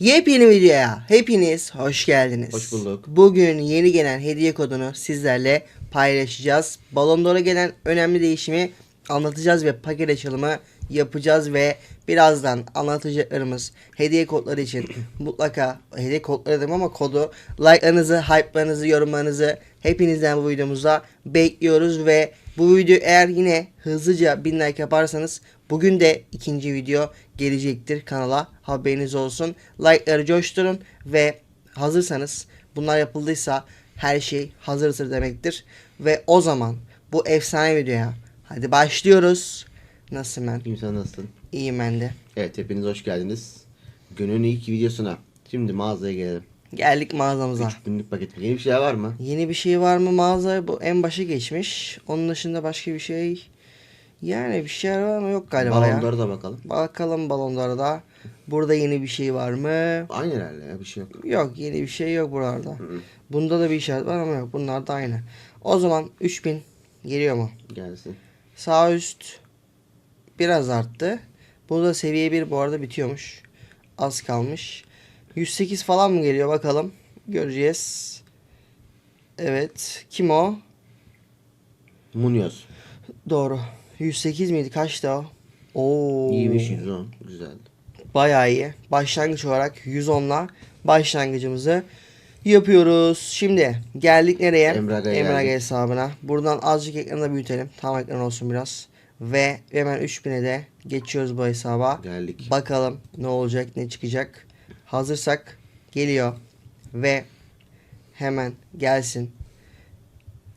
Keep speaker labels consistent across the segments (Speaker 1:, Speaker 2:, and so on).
Speaker 1: Yepyeni videoya hepiniz hoş geldiniz.
Speaker 2: Hoş bulduk.
Speaker 1: Bugün yeni gelen hediye kodunu sizlerle paylaşacağız. Ballon d'Or'a gelen önemli değişimi anlatacağız ve paket açılımı yapacağız ve birazdan anlatacaklarımız hediye kodları için mutlaka hediye kodları dedim ama kodu like'larınızı, hype'larınızı, yorumlarınızı hepinizden bu videomuzda bekliyoruz ve bu video eğer yine hızlıca 1000 like yaparsanız bugün de ikinci video gelecektir kanala haberiniz olsun. Like'ları coşturun ve hazırsanız bunlar yapıldıysa her şey hazırdır demektir. Ve o zaman bu efsane videoya hadi başlıyoruz. Nasılsın ben?
Speaker 2: İnsan nasılsın?
Speaker 1: İyiyim ben de.
Speaker 2: Evet hepiniz hoş geldiniz. Günün ilk videosuna. Şimdi mağazaya gelelim.
Speaker 1: Geldik mağazamıza.
Speaker 2: 3 günlük paket. Yeni bir şeyler var mı?
Speaker 1: Yeni bir şey var mı mağaza? Bu en başa geçmiş. Onun dışında başka bir şey yani bir şeyler var mı? Yok galiba ya.
Speaker 2: Balonlara da bakalım.
Speaker 1: Bakalım balonlara da. Burada yeni bir şey var mı?
Speaker 2: Aynı herhalde ya bir şey yok.
Speaker 1: Yok yeni bir şey yok buralarda. Bunda da bir işaret var ama yok. Bunlar da aynı. O zaman 3000 geliyor mu?
Speaker 2: Gelsin.
Speaker 1: Sağ üst biraz arttı. Burada seviye 1 bu arada bitiyormuş. Az kalmış. 108 falan mı geliyor bakalım. Göreceğiz. Evet. Kim o?
Speaker 2: Munoz.
Speaker 1: Doğru. 108 miydi? Kaçtı o? Oo.
Speaker 2: İyiymiş 110. Güzel.
Speaker 1: Bayağı iyi. Başlangıç olarak 110'la başlangıcımızı yapıyoruz. Şimdi geldik nereye?
Speaker 2: Emraga'ya
Speaker 1: Emraga
Speaker 2: geldik.
Speaker 1: hesabına. Buradan azıcık ekranı da büyütelim. Tam ekran olsun biraz. Ve hemen 3000'e de geçiyoruz bu hesaba.
Speaker 2: Geldik.
Speaker 1: Bakalım ne olacak ne çıkacak. Hazırsak geliyor. Ve hemen gelsin.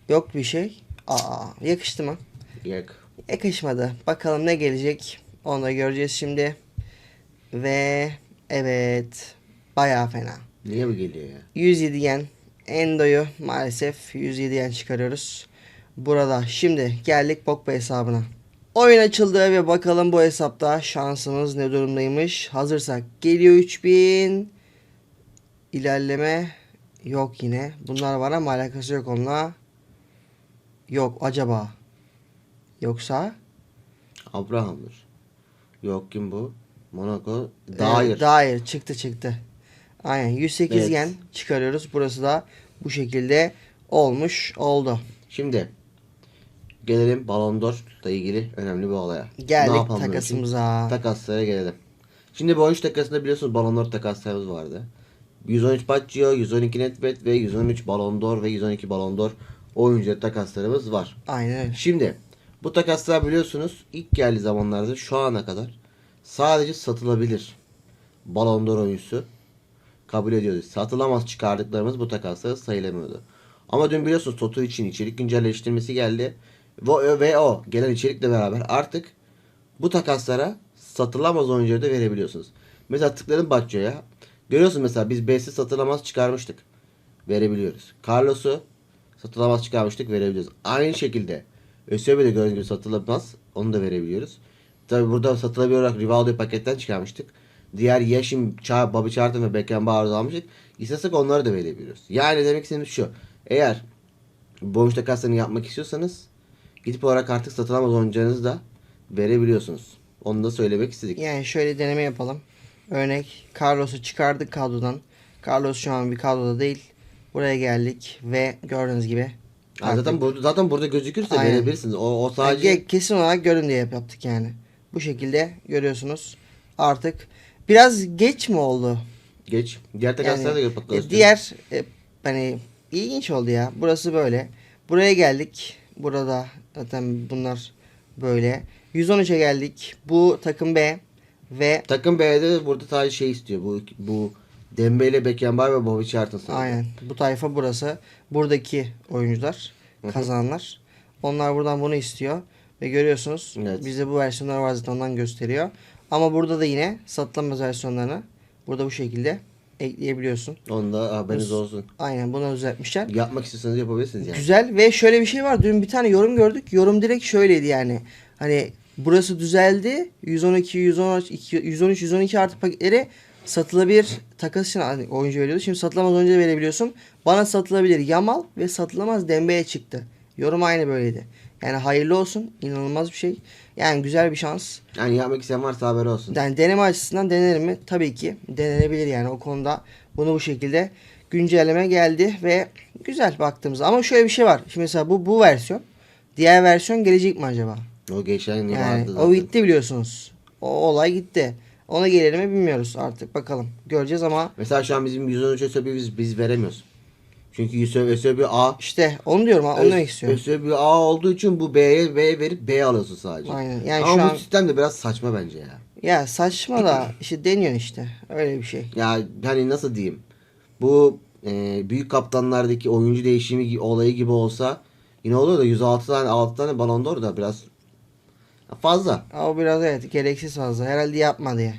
Speaker 1: Yok bir şey. Aa yakıştı mı?
Speaker 2: Yak.
Speaker 1: Yakışmadı. Bakalım ne gelecek. Onu da göreceğiz şimdi. Ve evet. Bayağı fena.
Speaker 2: Niye bu geliyor ya?
Speaker 1: 107 yen. Endo'yu maalesef 107 yen çıkarıyoruz. Burada şimdi geldik Pogba hesabına. Oyun açıldı ve bakalım bu hesapta şansımız ne durumdaymış. Hazırsak geliyor 3000. İlerleme yok yine. Bunlar var ama alakası yok onunla. Yok acaba. Yoksa
Speaker 2: Abraham'dır. Yok kim bu? Monaco.
Speaker 1: Dair.
Speaker 2: Dair.
Speaker 1: dair çıktı çıktı. Aynen 108
Speaker 2: Evet.
Speaker 1: yen çıkarıyoruz. Burası da bu şekilde olmuş oldu.
Speaker 2: Şimdi gelelim Ballon d'Or'la ilgili önemli bir olaya. Ne
Speaker 1: Geldik
Speaker 2: için?
Speaker 1: takasımıza.
Speaker 2: Takaslara gelelim. Şimdi bu 13 takasında biliyorsunuz Ballon d'Or takaslarımız vardı. 113 Baccio, 112 Netbet ve 113 Ballon d'Or ve 112 Ballon d'Or oyuncu takaslarımız var.
Speaker 1: Aynen.
Speaker 2: Şimdi bu takaslar biliyorsunuz ilk geldiği zamanlarda şu ana kadar sadece satılabilir Ballon d'Or oyuncusu kabul ediyordu. Satılamaz çıkardıklarımız bu takaslara sayılamıyordu. Ama dün biliyorsunuz Toto için içerik güncelleştirmesi geldi. Ve, ve o gelen içerikle beraber artık bu takaslara satılamaz oyuncuları da verebiliyorsunuz. Mesela tıkladım Baccio'ya. Görüyorsunuz mesela biz B'si satılamaz çıkarmıştık. Verebiliyoruz. Carlos'u satılamaz çıkarmıştık verebiliyoruz. Aynı şekilde ÖSYM'de gördüğünüz gibi satılamaz onu da verebiliyoruz. Tabi burada satılabilir olarak Rivaldo'yu paketten çıkarmıştık. Diğer Yaşim, Çağ, Bobby Charlton ve Beckenbauer'ı almıştık. İstesek onları da verebiliyoruz. Yani demek istediğim şu. Eğer oyuncu takaslarını yapmak istiyorsanız gidip olarak artık satılamaz oyuncularınızı da verebiliyorsunuz. Onu da söylemek istedik.
Speaker 1: Yani şöyle deneme yapalım. Örnek Carlos'u çıkardık kadrodan. Carlos şu an bir kadroda değil. Buraya geldik ve gördüğünüz gibi.
Speaker 2: Ha, zaten burada zaten burada gözükürse
Speaker 1: Aynen.
Speaker 2: verebilirsiniz. O, o sadece
Speaker 1: Ge- kesin olarak görün diye yap- yaptık yani. Bu şekilde görüyorsunuz. Artık biraz geç mi oldu?
Speaker 2: geç. Diğer takaslara da
Speaker 1: Yani, e, diğer e, hani ilginç oldu ya. Burası böyle. Buraya geldik. Burada zaten bunlar böyle. 113'e geldik. Bu takım B ve
Speaker 2: Takım B'de de burada sadece şey istiyor. Bu bu Dembele, Beckenbauer ve Charlton sadece.
Speaker 1: aynen bu tayfa burası. Buradaki oyuncular kazananlar. Onlar buradan bunu istiyor ve görüyorsunuz.
Speaker 2: Evet.
Speaker 1: Bizde bu versiyonlar var zaten ondan gösteriyor. Ama burada da yine satılamaz versiyonlarını burada bu şekilde ekleyebiliyorsun.
Speaker 2: Onu da haberiniz
Speaker 1: Bu-
Speaker 2: olsun.
Speaker 1: Aynen bunu düzeltmişler.
Speaker 2: Yapmak istiyorsanız yapabilirsiniz yani.
Speaker 1: Güzel ve şöyle bir şey var. Dün bir tane yorum gördük. Yorum direkt şöyleydi yani. Hani burası düzeldi. 112, 113, 113, 112 artı paketleri satılabilir takas için hani oyuncu veriyordu. Şimdi satılamaz oyuncu da verebiliyorsun. Bana satılabilir Yamal ve satılamaz Dembele çıktı. Yorum aynı böyleydi. Yani hayırlı olsun. İnanılmaz bir şey. Yani güzel bir şans.
Speaker 2: Yani yapmak isteyen varsa haber olsun.
Speaker 1: Yani deneme açısından dener mi? Tabii ki denenebilir yani o konuda. Bunu bu şekilde güncelleme geldi ve güzel baktığımızda. Ama şöyle bir şey var. Şimdi mesela bu bu versiyon. Diğer versiyon gelecek mi acaba?
Speaker 2: O geçen yıl
Speaker 1: Yani
Speaker 2: vardı zaten.
Speaker 1: o gitti biliyorsunuz. O olay gitti. Ona gelir mi bilmiyoruz artık. Bakalım. Göreceğiz ama
Speaker 2: Mesela şu an bizim 113 ÖSÖB'yi biz, biz veremiyoruz. Çünkü ÖSÖB A
Speaker 1: işte onu diyorum. Onu demek istiyorum.
Speaker 2: ÖSÖB A olduğu için bu B'ye B verip B alıyorsun sadece.
Speaker 1: Aynen. Yani
Speaker 2: Ama
Speaker 1: şu
Speaker 2: bu
Speaker 1: an
Speaker 2: sistem de biraz saçma bence ya.
Speaker 1: ya saçma da işte deniyorsun işte. Öyle bir şey.
Speaker 2: Ya hani nasıl diyeyim? Bu e, büyük kaptanlardaki oyuncu değişimi olayı gibi olsa yine olur da 106 tane 6 tane balon da biraz fazla.
Speaker 1: O biraz evet gereksiz fazla. Herhalde yapma diye.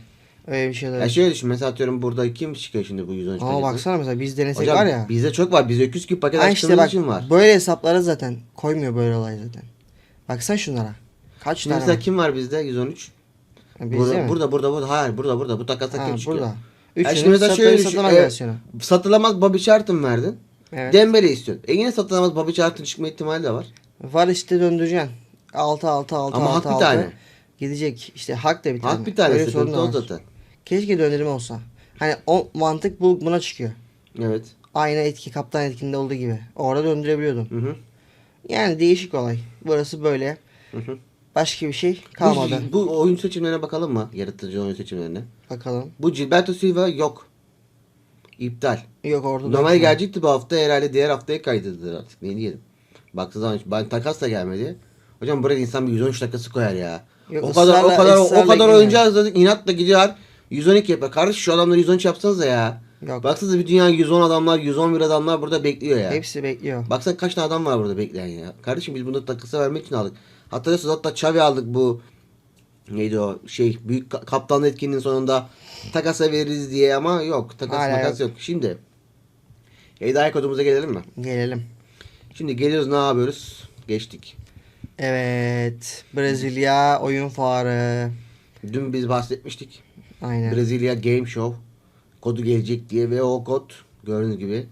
Speaker 1: Öyle bir şeyler.
Speaker 2: Ya şöyle düşün mesela atıyorum burada kim çıkıyor şimdi bu 113
Speaker 1: Ama
Speaker 2: paketi?
Speaker 1: baksana mesela biz denesek
Speaker 2: Hocam
Speaker 1: var ya.
Speaker 2: bizde çok var. Bizde öküz gibi paket
Speaker 1: Ha
Speaker 2: açtığımız
Speaker 1: işte bak
Speaker 2: için var.
Speaker 1: böyle hesaplara zaten koymuyor böyle olay zaten. Baksana şunlara. Kaç
Speaker 2: Şimdi
Speaker 1: tane
Speaker 2: mesela
Speaker 1: var?
Speaker 2: kim var bizde 113?
Speaker 1: Ha, bizde
Speaker 2: Burada,
Speaker 1: mi?
Speaker 2: burada burada burada hayır burada burada bu takasta
Speaker 1: Ha,
Speaker 2: kim çıkıyor?
Speaker 1: burada.
Speaker 2: Ya
Speaker 1: Üçünün
Speaker 2: şimdi mesela şöyle düşün,
Speaker 1: satılan
Speaker 2: e,
Speaker 1: versiyonu.
Speaker 2: Satılamaz Bobby Charlton verdin.
Speaker 1: Evet.
Speaker 2: Dembele istiyorsun. E yine satılamaz Bobby Charlton çıkma ihtimali de var.
Speaker 1: Var işte döndüreceksin. 6 6 6
Speaker 2: Ama
Speaker 1: 6
Speaker 2: hak bir tane.
Speaker 1: Gidecek. İşte hak da bir tane.
Speaker 2: Hak bir tane
Speaker 1: Öyle sorun da var.
Speaker 2: zaten.
Speaker 1: Keşke döndürme olsa. Hani o mantık bu buna çıkıyor.
Speaker 2: Evet.
Speaker 1: Aynı etki kaptan etkinde olduğu gibi. Orada döndürebiliyordun.
Speaker 2: Hı hı.
Speaker 1: Yani değişik olay. Burası böyle.
Speaker 2: Hı hı.
Speaker 1: Başka bir şey kalmadı.
Speaker 2: Bu, bu oyun seçimlerine bakalım mı? Yaratıcı oyun seçimlerine.
Speaker 1: Bakalım.
Speaker 2: Bu Gilberto Silva yok. İptal.
Speaker 1: Yok orada.
Speaker 2: Normal
Speaker 1: dökme.
Speaker 2: gelecekti bu hafta herhalde diğer haftaya kaydedilir artık. Ne diyelim. Baktığı zaman ben takas da gelmedi. Hocam buraya insan bir 113 dakikası koyar ya.
Speaker 1: Yok,
Speaker 2: o kadar o kadar o kadar oyuncu hazırladık inatla gidiyor 112 yapar. Kardeş şu adamları 113 yapsanıza ya.
Speaker 1: Yok.
Speaker 2: Baksanıza bir dünya 110 adamlar 111 adamlar burada bekliyor ya.
Speaker 1: Hepsi bekliyor.
Speaker 2: Baksana kaç tane adam var burada bekleyen ya. Kardeşim biz bunu takısa vermek için aldık. Hatırlıyorsunuz hatta Xavi aldık bu neydi o şey büyük ka- kaptan etkinliğinin sonunda takasa veririz diye ama yok. Takas
Speaker 1: Hala
Speaker 2: makas yok. Şimdi hediye kodumuza gelelim mi?
Speaker 1: Gelelim.
Speaker 2: Şimdi geliyoruz ne yapıyoruz? Geçtik.
Speaker 1: Evet. Brezilya oyun fuarı.
Speaker 2: Dün biz bahsetmiştik.
Speaker 1: Aynen.
Speaker 2: Brezilya Game Show kodu gelecek diye ve o kod gördüğünüz gibi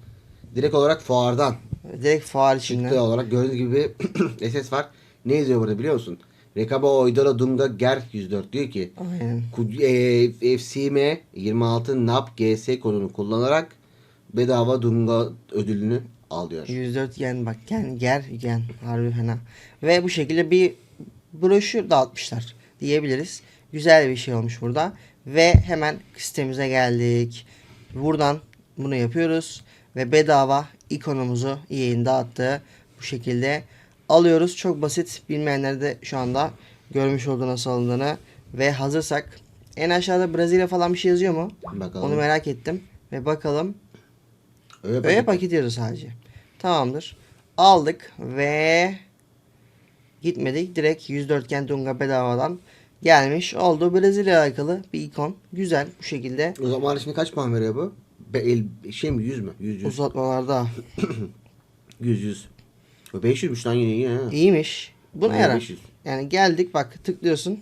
Speaker 2: direkt olarak fuardan
Speaker 1: Direkt fuar içinden.
Speaker 2: çıktı olarak gördüğünüz gibi SS var. Ne yazıyor burada biliyor musun? Rekabo Oydora Dunga Ger 104 diyor ki
Speaker 1: Aynen.
Speaker 2: E, FCM 26 NAP GS kodunu kullanarak bedava Dunga ödülünü alıyor.
Speaker 1: 104 yen bak yen ger yen harbi fena. Ve bu şekilde bir broşür dağıtmışlar diyebiliriz. Güzel bir şey olmuş burada. Ve hemen sitemize geldik. Buradan bunu yapıyoruz. Ve bedava ikonumuzu EA'in dağıttığı bu şekilde alıyoruz. Çok basit. Bilmeyenler de şu anda görmüş oldu nasıl alındığını. Ve hazırsak en aşağıda Brezilya falan bir şey yazıyor mu?
Speaker 2: Bakalım.
Speaker 1: Onu merak ettim. Ve bakalım
Speaker 2: Öyle
Speaker 1: Öyle
Speaker 2: paket.
Speaker 1: paket yazıyor sadece. Tamamdır. Aldık ve gitmedik. Direkt 104 gen Dunga bedavadan gelmiş oldu. Brezilya alakalı bir ikon. Güzel bu şekilde.
Speaker 2: O zaman şimdi kaç puan veriyor bu? Be, el, şey mi 100 mü? 100 100.
Speaker 1: Uzatmalarda
Speaker 2: 100 100. O 500'müş lan yine iyi ha.
Speaker 1: iyiymiş. Buna yarar.
Speaker 2: 500.
Speaker 1: Yani geldik bak tıklıyorsun.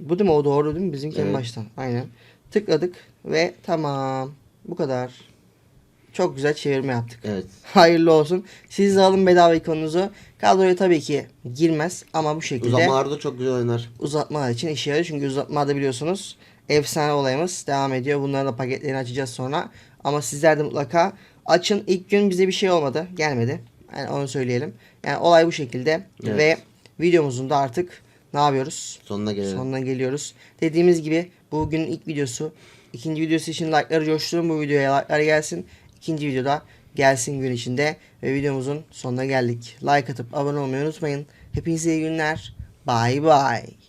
Speaker 1: Bu değil mi? O doğru değil mi? Bizimki
Speaker 2: Evet.
Speaker 1: baştan. Aynen. Tıkladık ve tamam. Bu kadar. Çok güzel çevirme yaptık.
Speaker 2: Evet.
Speaker 1: Hayırlı olsun. Siz de alın bedava ikonunuzu. Kadroya tabii ki girmez ama bu şekilde
Speaker 2: Uzamalarda çok güzel oynar.
Speaker 1: uzatmalar için işe yarıyor. Çünkü uzatmada biliyorsunuz efsane olayımız devam ediyor. Bunların da paketlerini açacağız sonra. Ama sizler de mutlaka açın. İlk gün bize bir şey olmadı. Gelmedi. Yani onu söyleyelim. Yani olay bu şekilde.
Speaker 2: Evet.
Speaker 1: Ve videomuzun da artık ne yapıyoruz?
Speaker 2: Sonuna gelelim.
Speaker 1: Sonuna geliyoruz. Dediğimiz gibi bugünün ilk videosu. İkinci videosu için like'ları coşturun. Bu videoya like'lar gelsin. İkinci videoda gelsin gün içinde. Ve videomuzun sonuna geldik. Like atıp abone olmayı unutmayın. Hepinize iyi günler. Bye bye.